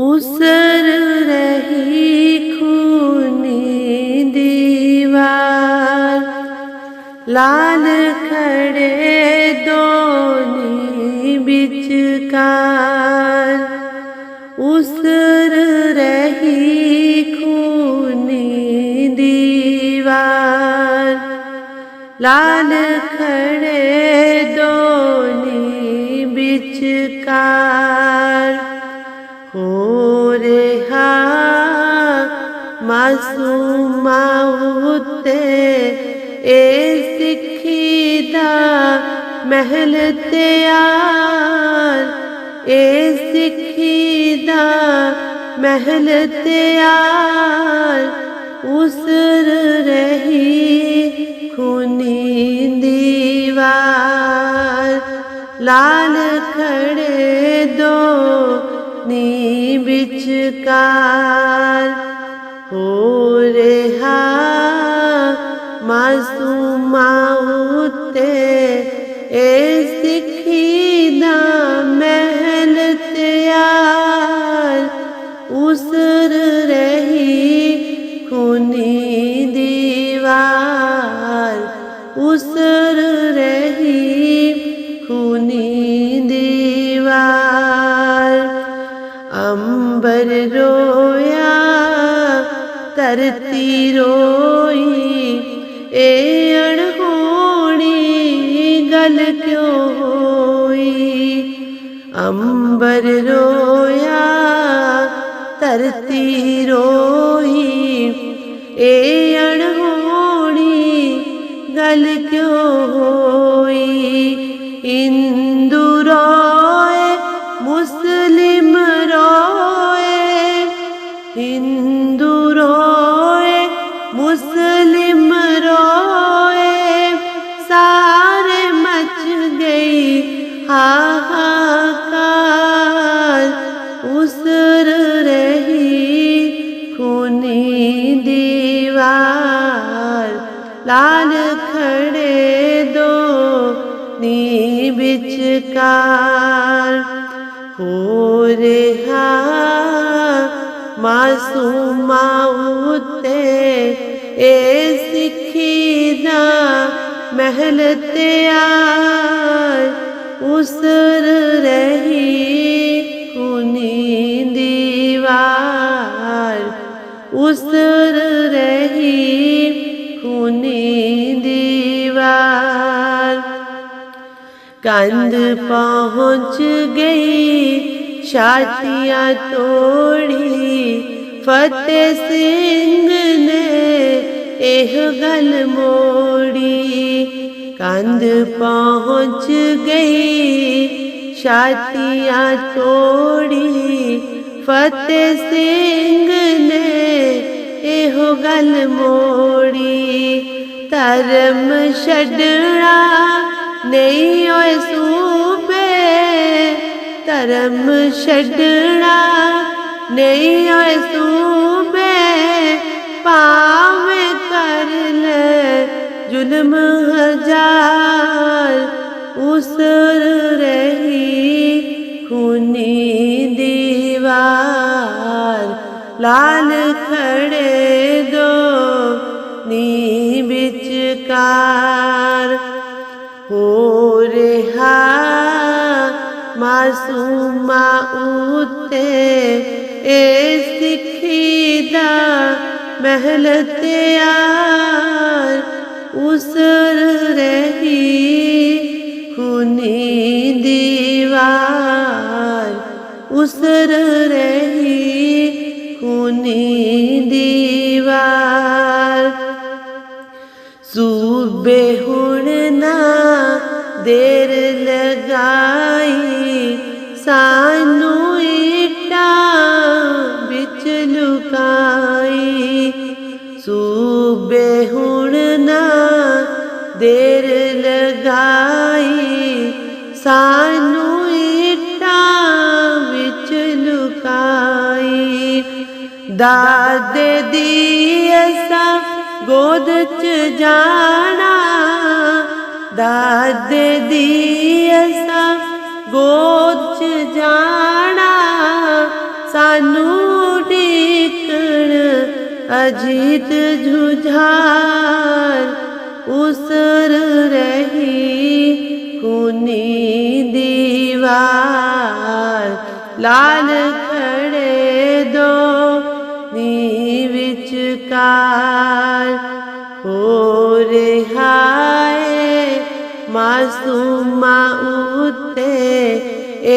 ਉਸਰ ਰਹੀ ਖੂਨੀ ਦੀਵਾਰ। ਲਾਲ ਖੜੇ ਦੋਨੀ ਵਿਚਕਾਰ। ਉਸਰ ਰਹੀ ਖੂਨੀ ਦੀਵਾਰ। ਲਾਲ ਖੜੇ ਦੋਨੀ ਵਿਚਕਾਰ। ਮਾਸੂਮਾਂ ਉਤੇ ਏ ਸਿੱਖੀ ਦਾ ਮਹਿਲ ਤਿਆਰ, ਏ ਸਿੱਖੀ ਦਾ ਮਹਿਲ ਤਿਆਰ। ਉਸਰ ਰਹੀ ਖੂਨੀ ਦੀਵਾਰ, ਲਾਲ ਖੜੇ ਦੋ ਨੀ ਵਿਚਕਾਰ। ਹੋ ਰਿਹਾ ਮਾਸੂਮਾਂ ਉਤੇ ਏ ਸਿੱਖੀ ਦਾ ਮਹਿਲ ਤਿਆਰ ਉਸਰ at ਵਿਚਕਾਰ ਹੋ ਰਿਹਾ ਮਾਸੂਮਾਂ ਉਤੇ ਏ ਸਿੱਖੀ ਦਾ ਮਹਿਲ ਤਿਆਰ ਉਸਰ ਰਹੀ ਖੂਨੀ ਦੀਵਾਰ ਉਸਰ ਰਹੀ ਕੁਨੀ ਦੀਵਾਰ ਕੰਧ ਪਹੁੰਚ ਗਈ, ਛਾਤੀਆਂ ਤੋੜੀ, ਫਤਿਹ ਸਿੰਘ ਨੇ ਇਹ ਗੱਲ ਮੋੜੀ। ਕੰਧ ਪਹੁੰਚ ਗਈ, ਛਾਤੀਆਂ ਤੋੜੀ, ਫਤਿਹ ਸਿੰਘ ਨੇ ਇਹੋ ਗੱਲ ਮੋੜੀ। ਧਰਮ ਛੱਡਣਾ ਨਹੀਂ ਓਏ ਸੂਬੇ, ਧਰਮ ਛੱਡਣਾ ਨਹੀਂ ਓਏ ਸੂਬੇ, ਭਾਵੇਂ ਕਰ ਲੈ ਜ਼ੁਲਮ ਹਜ਼ਾਰ, ਉਸਰ ਰਹੀ ਖੂਨੀ ਦੀਵਾਰ। ਲਾਲ ਖੜੇ ਦੋ ਨੀ ਵਿਚਕਾਰ ਮਾਸੂਮਾਂ ਉਤੇ ਏ ਸਿੱਖੀ ਦਾ ਮਹਿਲ ਤਿਆਰ ਉਸਰ ਰਹੀ ਖੂਨੀ ਦੀਵਾਰ ਉਸਰ ਦਾਦ ਦੀ ਅਸਾਂ ਗੋਦ ਚ ਜਾਣਾ। ਦਾਦ ਦੀ ਅਸਾਂ ਗੋਦ ਚ ਜਾਣਾ। ਸਾਨੂੰ ਡਿਕਣ ਅਜੀਤ ਜੁਝਾ ਮਾਸੂਮਾ ਉਤੇ ਏ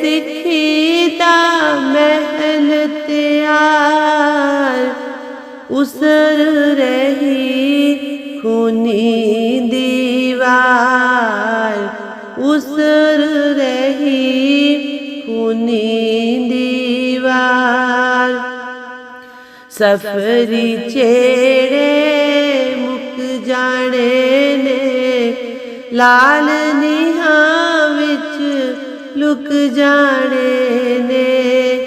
ਸਿੱਖੀ ਦਾ ਮਹਿਲ ਤਿਆਰ। ਉਸਰ ਰਹੀ ਖੂਨੀ ਦੀਵਾਰ। ਉਸਰ ਰਹੀ ਖੂਨੀ ਦੀਵਾਰ। ਸਫਰੀ ਚੇੜੇ ਮੁੱਕ ਜਾਣੇ ਨੇ। ਲਾਲ ਨਿਹਾਂ ਵਿੱਚ ਲੁਕ ਜਾਣੇ ਨੇ।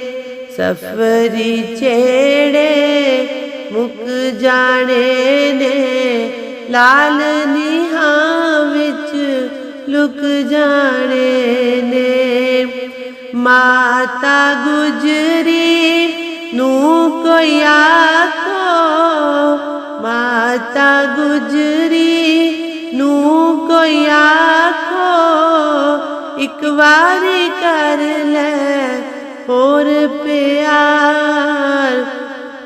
ਸਫਰੀ ਛੇੜੇ ਮੁੱਕ ਜਾਣੇ ਨੇ। ਲਾਲ ਨਿਹਾਂ ਵਿੱਚ ਲੁਕ ਜਾਣੇ ਨੇ। ਮਾਤਾ ਗੁਜਰੀ ਨੂੰ ਕੋਈ ਆਖੋ, ਮਾਤਾ ਗੁਜਰੀ ਕੋਈ ਆਖੋ, ਇੱਕ ਵਾਰੀ ਕਰ ਲੈ ਹੋਰ ਪਿਆਰ।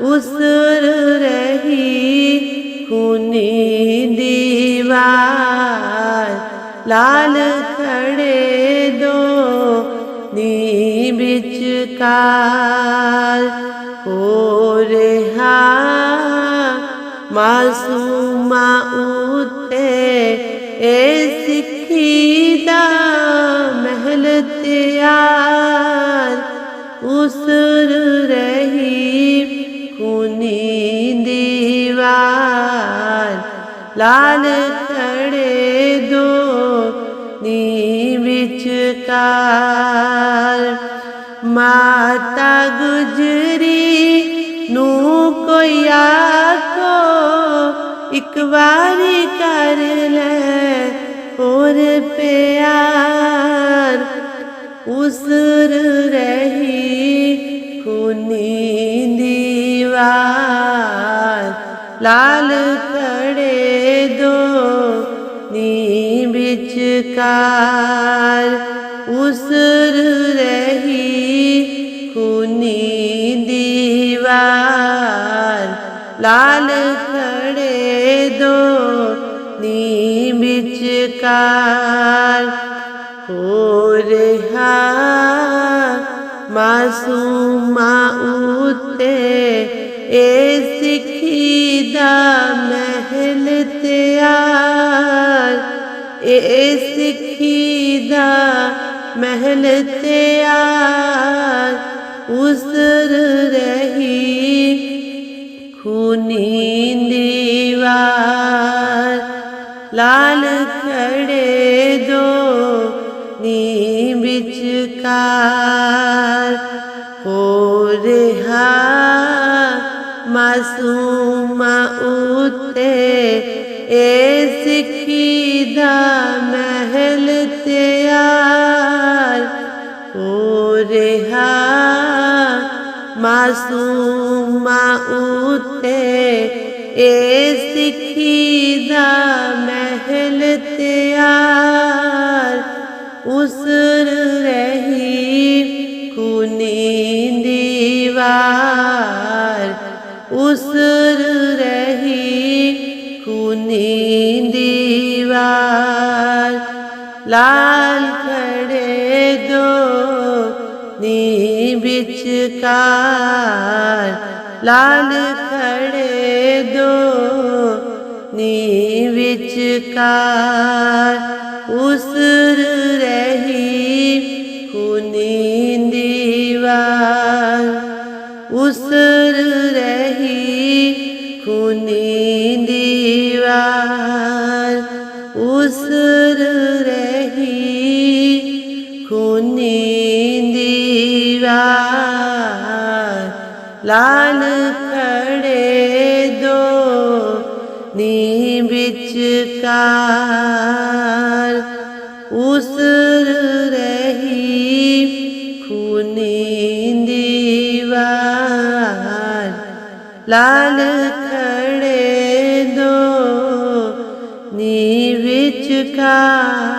ਉਸਰ ਰਹੀ ਖੂਨੀ ਦੀਵਾਰ। ਲਾਲ ਖੜੇ ਦੋ ਨੀ ਵਿਚਕਾਰ ਹੋ ਰਿਹਾ ਮਾਸੂਮ ਉਸਰ ਰਹੀ ਖੂਨੀ ਦੀਵਾਰ ਲਾਲ ਖੜੇ ਦੋ ਨੀ ਵਿਚਕਾਰ ਮਾਤਾ ਗੁਜਰੀ ਨੂੰ ਕੋਈ ਆਖੋ ਇੱਕ ਵਾਰੀ ਕਰ ਲੈ ਹੋਰ ਪਿਆਰ ਉਸਰ ਰਹੀ ਖੂਨੀ ਦੀਵਾਰ ਲਾਲ ਖੜੇ ਦੋ ਨੀ ਵਿਚਕਾਰ ਉਸਰ ਰਹੀ ਖੂਨੀ ਦੀਵਾਰ ਲਾਲ ਖੜੇ ਦੋ ਨੀ ਵਿਚਕਾਰ ਹੋ ਰਿਹਾ ਮਾਸੂਮਾ ਉਤੇ ਏ ਸਿੱਖੀ ਦਾ ਮਹਿਲ ਤਿਆਰ। ਏ ਸਿੱਖੀ ਦਾ ਮਹਿਲ ਤਿਆਰ। ਉਸਰ ਰਹੀ ਖੂਨੀ ਦੀਵਾਰ। ਲਾਲ ਖੜੇ ਦੋ ਨੀ ਵਿਚਕਾਰ। ਮਾਸੂਮਾ ਉਤੇ ਏ ਸਿੱਖੀ ਦਾ ਮਹਿਲ ਤਿਆਰ ਹੋ ਰਿਹਾ ਮਾਸੂਮਾ ਉਤੇ ਏ ਸਿੱਖੀ ਦਾ ਉਸਰ ਰਹੀ ਖੂਨੀ ਦੀਵਾਰ। ਲਾਲ ਖੜੇ ਦੋ ਨੀ ਵਿਚਕਾਰ। ਲਾਲ ਖੜੇ ਦੋ ਨੀ ਵਿਚਕਾਰ। ਉਸਰ ਰਹੀ ਖੂਨੀ ਦੀਵਾਰ। ਉਸਰ ਖੂਨੀ ਦੀਵਾਰ ਉਸਰ ਰਹੀ। ਖੂਨੀ ਦੀਵਾਰ ਲਾਲ ਖੜੇ ਦੋ ਨੀ ਵਿਚਕਾਰ ਉਸਰ ਰਹੀ। ਖੂਨੀ ਦੀਵਾਰ ਲਾਲ ਨੀ ਵਿਚਕਾਰ